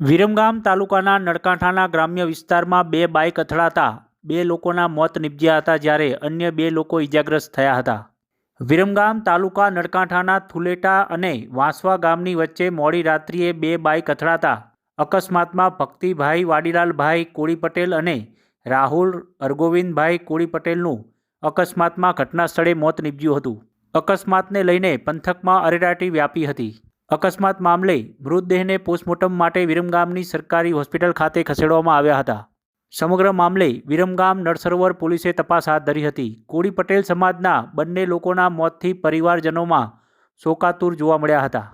વિરમગામ તાલુકાના નળકાંઠાના ગ્રામ્ય વિસ્તારમાં બે બાઇક અથડાતા બે લોકોના મોત નીપજ્યા હતા જ્યારે અન્ય બે લોકો ઇજાગ્રસ્ત થયા હતા. વિરમગામ તાલુકા નળકાંઠાના થુલેટા અને વાંસવા ગામની વચ્ચે મોડી રાત્રિએ બે બાઇક અથડાતા અકસ્માતમાં ભક્તિભાઈ વાડીલાલભાઈ કોળી પટેલ અને રાહુલ અરગોવિંદભાઈ કોળી પટેલનું અકસ્માતમાં ઘટના સ્થળે મોત નીપજ્યું હતું. અકસ્માતને લઈને પંથકમાં અરેરાટી વ્યાપી હતી. અકસ્માત મામલે મૃતદેહને પોસ્ટમોર્ટમ માટે વિરમગામની સરકારી હોસ્પિટલ ખાતે ખસેડવામાં આવ્યા હતા. સમગ્ર મામલે વિરમગામ નળસરોવર પોલીસે તપાસ હાથ ધરી હતી. કોળી પટેલ સમાજના બંને લોકોના મોતથી પરિવારજનોમાં શોકાતુર જોવા મળ્યા હતા.